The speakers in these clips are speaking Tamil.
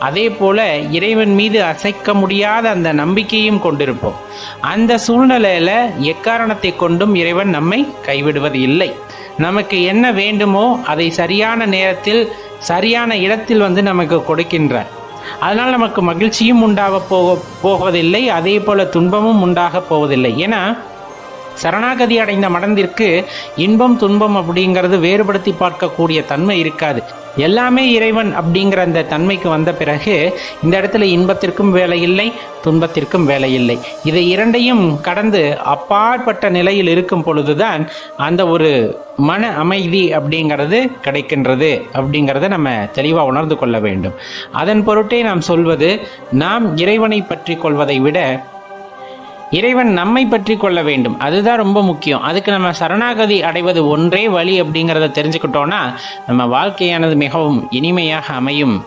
அதே போல இறைவன் மீது அசைக்க முடியாத அந்த நம்பிக்கையும் கொண்டிருப்போம். அந்த சூழ்நிலையில எக்காரணத்தை கொண்டும் இறைவன் நம்மை கைவிடுவது இல்லை. நமக்கு என்ன வேண்டுமோ அதை சரியான நேரத்தில் சரியான இடத்தில் வந்து நமக்கு கொடுக்கின்றார். அதனால் நமக்கு மகிழ்ச்சியும் உண்டாக போக போவதில்லை அதே போல துன்பமும் உண்டாக போவதில்லை. ஏன்னா சரணாகதி அடைந்த மடந்திற்கு இன்பம் துன்பம் அப்படிங்கிறது வேறுபடுத்தி பார்க்கக்கூடிய தன்மை இருக்காது. எல்லாமே இறைவன் அப்படிங்கிற அந்த தன்மைக்கு வந்த பிறகு இந்த இடத்துல இன்பத்திற்கும் வேலை இல்லை துன்பத்திற்கும் வேலை இல்லை இதை இரண்டையும் கடந்து அப்பாற்பட்ட நிலையில் இருக்கும் பொழுதுதான் அந்த ஒரு மன அமைதி அப்படிங்கிறது கிடைக்கின்றது அப்படிங்கிறத நம்ம தெளிவாக உணர்ந்து கொள்ள வேண்டும். அதன் பொருட்டே நாம் சொல்வது நாம் இறைவனை பற்றி கொள்வதை விட இறைவன் நம்மை பற்றி கொள்ள வேண்டும். அதுதான் ரொம்ப முக்கியம். அதுக்கு நம்ம சரணாகதி அடைவது ஒன்றே வழி அப்படிங்கிறத தெரிஞ்சுக்கிட்டோன்னா நம்ம வாழ்க்கையானது மிகவும் இனிமையாக அமையும்.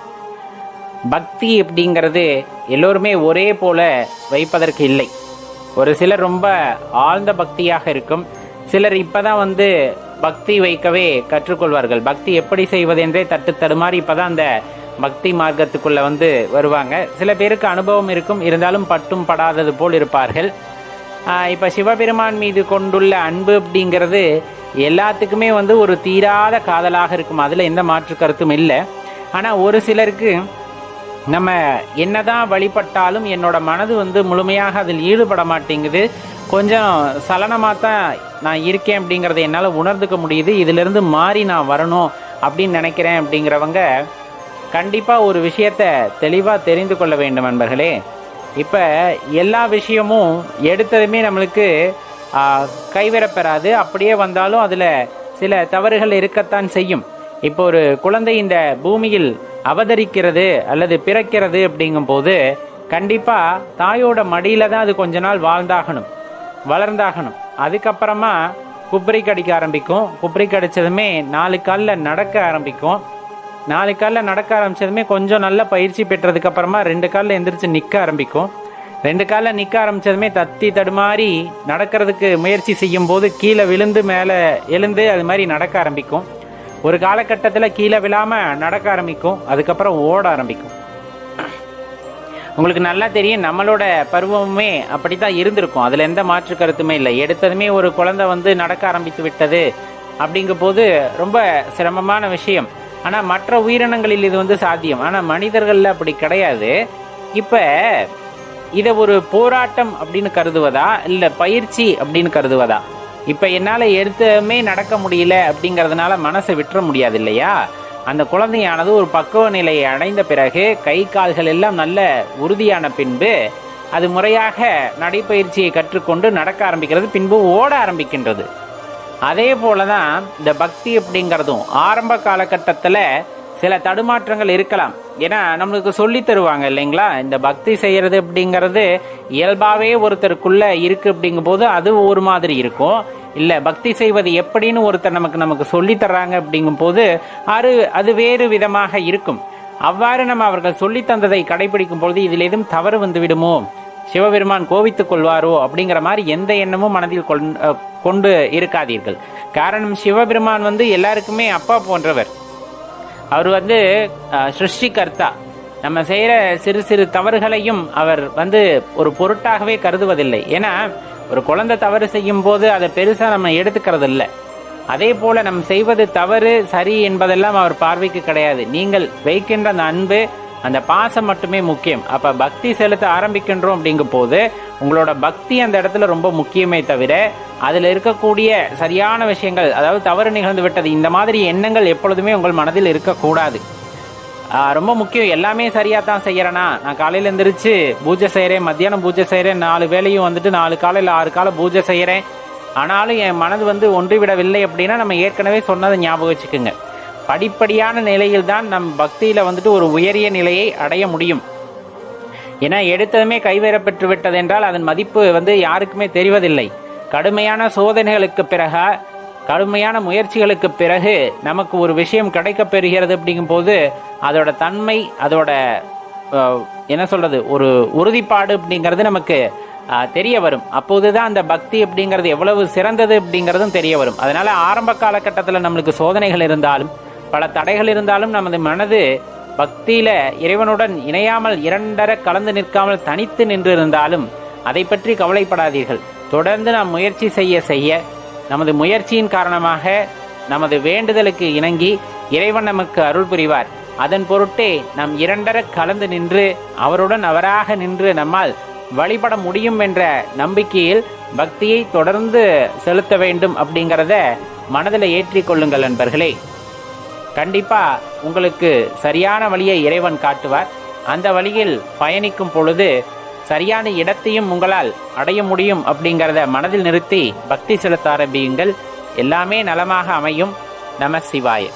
பக்தி அப்படிங்கிறது எல்லோருமே ஒரே போல வைப்பதற்கு இல்லை. ஒரு சிலர் ரொம்ப ஆழ்ந்த பக்தியாக இருக்கும். சிலர் இப்பதான் வந்து பக்தி வைக்கவே கற்றுக்கொள்வார்கள். பக்தி எப்படி செய்வது என்றே தட்டு தடுமாறி இப்பதான் அந்த பக்தி மார்க்கத்துக்குள்ள வந்து வருவாங்க. சில பேருக்கு அனுபவம் இருக்கும். இருந்தாலும் பட்டும் படாதது போல் இருப்பார்கள். இப்போ இப்ப சிவபெருமான் மீது கொண்டுள்ள அன்பு அப்படிங்கிறது எல்லாத்துக்குமே வந்து ஒரு தீராத காதலாக இருக்கும். அதுல எந்த மாற்று கருத்தும் இல்லை. ஆனா ஒரு சிலருக்கு நம்ம என்னதான் வழிபட்டாலும் என்னோட மனது வந்து முழுமையாக அதில் ஈடுபட மாட்டேங்குது. கொஞ்சம் சலனமாக தான் நான் இருக்கேன் அப்படிங்கிறத என்னால் உணர்ந்துக்க முடியுது. இதிலிருந்து மாறி நான் வரணும் அப்படின்னு நினைக்கிறேன் அப்படிங்கிறவங்க கண்டிப்பாக ஒரு விஷயத்த தெளிவாக தெரிந்து கொள்ள வேண்டும் நண்பர்களே. இப்போ எல்லா விஷயமும் எடுத்ததுமே நம்மளுக்கு கைவிடப்பெறாது. அப்படியே வந்தாலும் அதில் சில தவறுகள் இருக்கத்தான் செய்யும். இப்போ ஒரு குழந்தை இந்த பூமியில் அவதரிக்கிறது அல்லது பிறக்கிறது அப்படிங்கும்போது கண்டிப்பாக தாயோட மடியில் தான் அது கொஞ்ச நாள் வாழ்ந்தாகணும் வளர்ந்தாகணும். அதுக்கப்புறமா குப்ரி கடிக்க ஆரம்பிக்கும். குப்ரி கடிச்சதுமே நாலு காலில் நடக்க ஆரம்பிக்கும். நாலு காலில் நடக்க ஆரம்பிச்சதுமே கொஞ்சம் நல்ல பயிற்சி பெற்றதுக்கப்புறமா ரெண்டு காலில் எந்திரிச்சு நிற்க ஆரம்பிக்கும். ரெண்டு காலில் நிற்க ஆரம்பிச்சதுமே தத்தி தடுமாறி நடக்கிறதுக்கு முயற்சி செய்யும் போது கீழே விழுந்து மேலே எழுந்து அது மாதிரி நடக்க ஆரம்பிக்கும். ஒரு காலகட்டத்தில் கீழே விழாமல் நடக்க ஆரம்பிக்கும். அதுக்கப்புறம் ஓட ஆரம்பிக்கும். உங்களுக்கு நல்லா தெரியும் நம்மளோட பருவமுமே அப்படித்தான் இருந்திருக்கும். அதில் எந்த மாற்று கருத்துமே இல்லை. எடுத்ததுமே ஒரு குழந்தை வந்து நடக்க ஆரம்பித்து விட்டது அப்படிங்கும் போது ரொம்ப சிரமமான விஷயம். ஆனால் மற்ற உயிரினங்களில் இது வந்து சாத்தியம். ஆனால் மனிதர்களில் அப்படி கிடையாது. இப்போ இதை ஒரு போராட்டம் அப்படின்னு கருதுவதா? இல்லை பயிற்சி அப்படின்னு கருதுவதா? இப்போ என்னால் எடுத்தமே நடக்க முடியல அப்படிங்கிறதுனால மனசை விட்டுற முடியாது இல்லையா? அந்த குழந்தையானது ஒரு பக்குவ நிலையை அடைந்த பிறகு கை கால்கள் எல்லாம் நல்ல உறுதியான பின்பு அது முறையாக நடைப்பயிற்சியை கற்றுக்கொண்டு நடக்க ஆரம்பிக்கிறது பின்பு ஓட ஆரம்பிக்கின்றது. அதே போலதான் இந்த பக்தி அப்படிங்கிறதும் ஆரம்ப காலகட்டத்தில் சில தடுமாற்றங்கள் இருக்கலாம். ஏன்னா நம்மளுக்கு சொல்லி தருவாங்க இல்லைங்களா? இந்த பக்தி செய்யறது அப்படிங்கிறது இயல்பாகவே ஒருத்தருக்குள்ள இருக்கு அப்படிங்கும் போது அது ஒரு மாதிரி இருக்கும். இல்ல பக்தி செய்வது எப்படின்னு ஒருத்தர் நமக்கு நமக்கு சொல்லி தர்றாங்க அப்படிங்கும் போது அது அது வேறு விதமாக இருக்கும். அவ்வாறு நம்ம அவர்கள் சொல்லி தந்ததை கடைபிடிக்கும் பொழுது இதில் எதுவும் தவறு வந்து விடுமோ சிவபெருமான் கோவித்துக் கொள்வாரோ அப்படிங்கிற மாதிரி எந்த எண்ணமும் மனதில் கொண்டு இருக்காதீர்கள். காரணம் சிவபெருமான் வந்து எல்லாருக்குமே அப்பா போன்றவர். அவர் வந்து சிருஷ்டிகர்த்தா. நம்ம செய்கிற சிறு சிறு தவறுகளையும் அவர் வந்து ஒரு பொருட்டாகவே கருதுவதில்லை. ஏன்னா ஒரு குழந்தை தவறு செய்யும் போது அதை பெருசாக நம்ம எடுத்துக்கிறது இல்லை அதே போல நம் செய்வது தவறு சரி என்பதெல்லாம் அவர் பார்வைக்கு கிடையாது. நீங்கள் வைக்கின்ற அந்த அன்பு அந்த பாசம் மட்டுமே முக்கியம். அப்போ பக்தி செலுத்த ஆரம்பிக்கின்றோம் அப்படிங்கும் போது உங்களோட பக்தி அந்த இடத்துல ரொம்ப முக்கியமே தவிர அதில் இருக்கக்கூடிய சரியான விஷயங்கள் அதாவது தவறு நிகழ்ந்து விட்டது இந்த மாதிரி எண்ணங்கள் எப்பொழுதுமே உங்கள் மனதில் இருக்கக்கூடாது. ரொம்ப முக்கியம். எல்லாமே சரியாக தான் செய்கிறேன்னா நான் காலையில் எந்திரிச்சு பூஜை செய்கிறேன் மத்தியானம் பூஜை செய்கிறேன் நாலு வேலையும் வந்துட்டு நாலு காலையில் ஆறு காலை பூஜை செய்கிறேன் ஆனாலும் என் மனது வந்து ஒன்று விடவில்லை அப்படின்னா நம்ம ஏற்கனவே சொன்னதை ஞாபகம் வச்சுக்கோங்க. படிப்படியான நிலையில் தான் நம் பக்தியில வந்துட்டு ஒரு உயரிய நிலையை அடைய முடியும். ஏன்னா எடுத்ததுமே கைவேறப்பெற்று விட்டது என்றால் அதன் மதிப்பு வந்து யாருக்குமே தெரிவதில்லை. கடுமையான சோதனைகளுக்கு பிறகு கடுமையான முயற்சிகளுக்கு பிறகு நமக்கு ஒரு விஷயம் கிடைக்கப்பெறுகிறது அப்படிங்கும்போது அப்படிங்கும் போது அதோட தன்மை அதோட என்ன சொல்றது ஒரு உறுதிப்பாடு அப்படிங்கிறது நமக்கு தெரிய வரும். அப்போதுதான் அந்த பக்தி அப்படிங்கிறது எவ்வளவு சிறந்தது அப்படிங்கிறதும் தெரிய வரும். அதனால ஆரம்ப காலகட்டத்தில் நம்மளுக்கு சோதனைகள் இருந்தாலும் பல தடைகள் இருந்தாலும் நமது மனது பக்தியில இறைவனுடன் இணையாமல் இரண்டர கலந்து நிற்காமல் தனித்து நின்றிருந்தாலும் அதை பற்றி கவலைப்படாதீர்கள். தொடர்ந்து நாம் முயற்சி செய்ய செய்ய நமது முயற்சியின் காரணமாக நமது வேண்டுதலுக்கு இணங்கி இறைவன் நமக்கு அருள் புரிவார். அதன் பொருட்டே நாம் இரண்டர கலந்து நின்று அவருடன் அவராக நின்று நம்மால் வழிபட முடியும் என்ற நம்பிக்கையில் பக்தியை தொடர்ந்து செலுத்த வேண்டும் அப்படிங்கிறத மனதில் ஏற்றிக்கொள்ளுங்கள் நண்பர்களே. கண்டிப்பா உங்களுக்கு சரியான வழியை இறைவன் காட்டுவார். அந்த வழியில் பயணிக்கும் பொழுது சரியான இடத்தையும் உங்களால் அடைய முடியும் அப்படிங்கிறத மனதில் நிறுத்தி பக்தி செலுத்த ஆரம்பியுங்கள். எல்லாமே நலமாக அமையும். நம சிவாய.